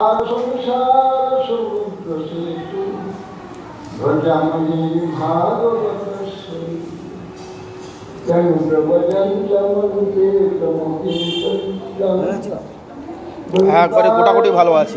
সংসার সমুদ্র সেতু ভজামনি ভাগবত একবারে গোটাগুটি ভালো আছে।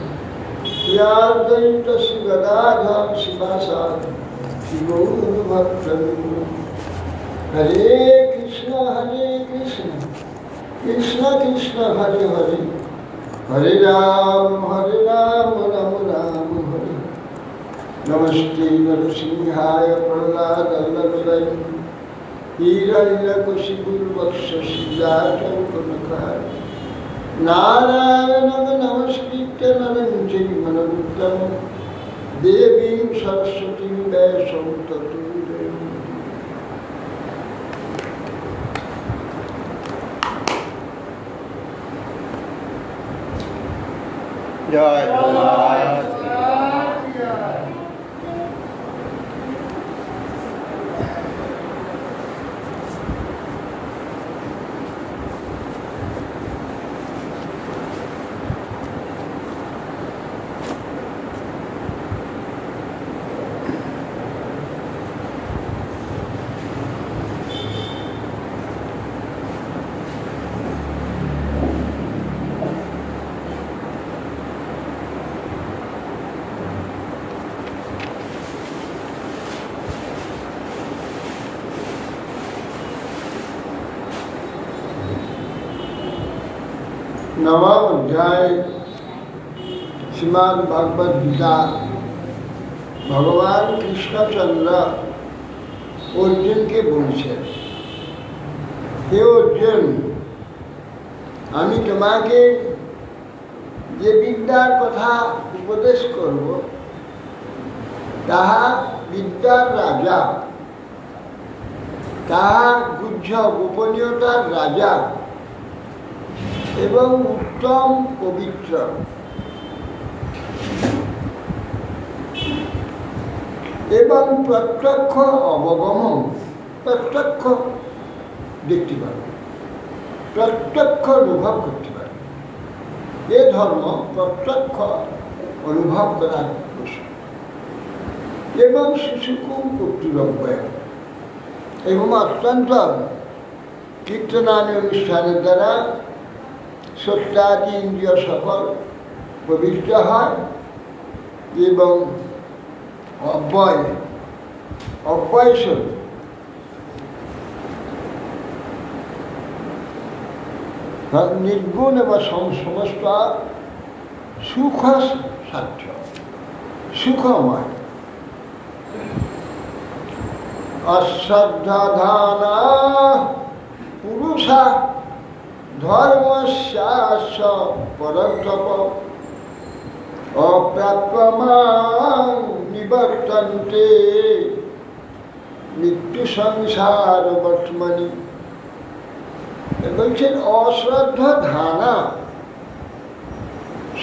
हरे कृष्ण हरे कृष्ण कृष्ण कृष्ण, हरे हरे। हरे राम हरे राम राम राम, हरे। नमस्ते नरसिंहाय प्रहलाद ललय हीरा कुशिगुरु वक्ष सिद्धार्थ कनकाय নারায়ণং নমস্কৃত্য নরং চৈমনমুত্তম দেবীং সরস্বতীং ব্যাসং ততো জয় নবম অধ্যায় শ্রীমান ভগবদ গীতা ভগবান কৃষ্ণচন্দ্র অর্জুনকে বলছেন হে অর্জুন আমি তোমাকে যে বিদ্যার কথা উপদেশ করব তাহা বিদ্যার রাজা তাহা গুহ্য গোপনীয়তার রাজা এবং উত্তম পবিত্র। এবং প্রত্যক্ষ অবগমন, প্রত্যক্ষ দেখতে পারবে প্রত্যক্ষ অনুভব করতে পারবে এ ধর্ম প্রত্যক্ষ অনুভব করার বস্তু এবং শিশুকুম কর্তৃরব্য এবং অত্যন্ত কীর্তনানি অনুষ্ঠানের দ্বারা সত্যাদি ইন্দ্রিয় সকল পবিত্র হয় এবং অব্যয় অব্যয় স্বরূপ নির্গুণ এবং সম- সমস্ত সুখ সাধ্য সুখময় অশ্রদ্ধানা পুরুষা ধর্মশ্বাস পরন্তপ অপ্রাপ্যমাং নিবর্তন্তে মৃত্যু সংসার বর্তমানি। বলছেন অশ্রদ্ধা ধানা।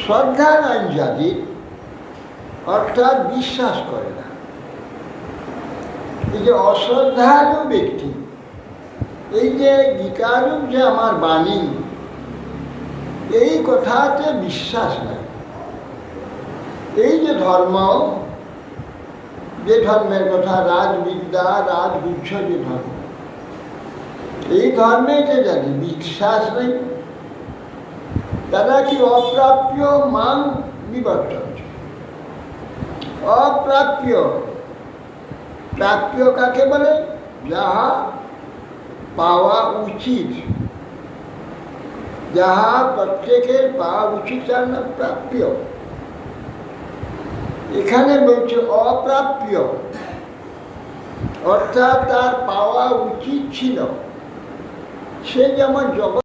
শ্রদ্ধা নাই যাদের অর্থাৎ বিশ্বাস করে না। এই যে অশ্রদ্ধালু ব্যক্তি এই যে গীতারূপ যে আমার বাণী, এই কথাতে বিশ্বাস নাই। এই যে ধর্ম, যে ধর্মের কথা, রাজবিদ্যা রাজগুচ্ছ যে ধর্ম, এই ধর্মে যে জানি বিশ্বাস নেই, তারা কি অপ্রাপ্য মান নিবর্তন? অপ্রাপ্য, প্রাপ্য কাকে বলে? যাহা পাওয়া উচিত যাহা প্রত্যেকের পাওয়া উচিত তার নাম প্রাপ্য এখানে বলছে অপ্রাপ্য অর্থাৎ তার পাওয়া উচিত ছিল সে যেমন জগৎ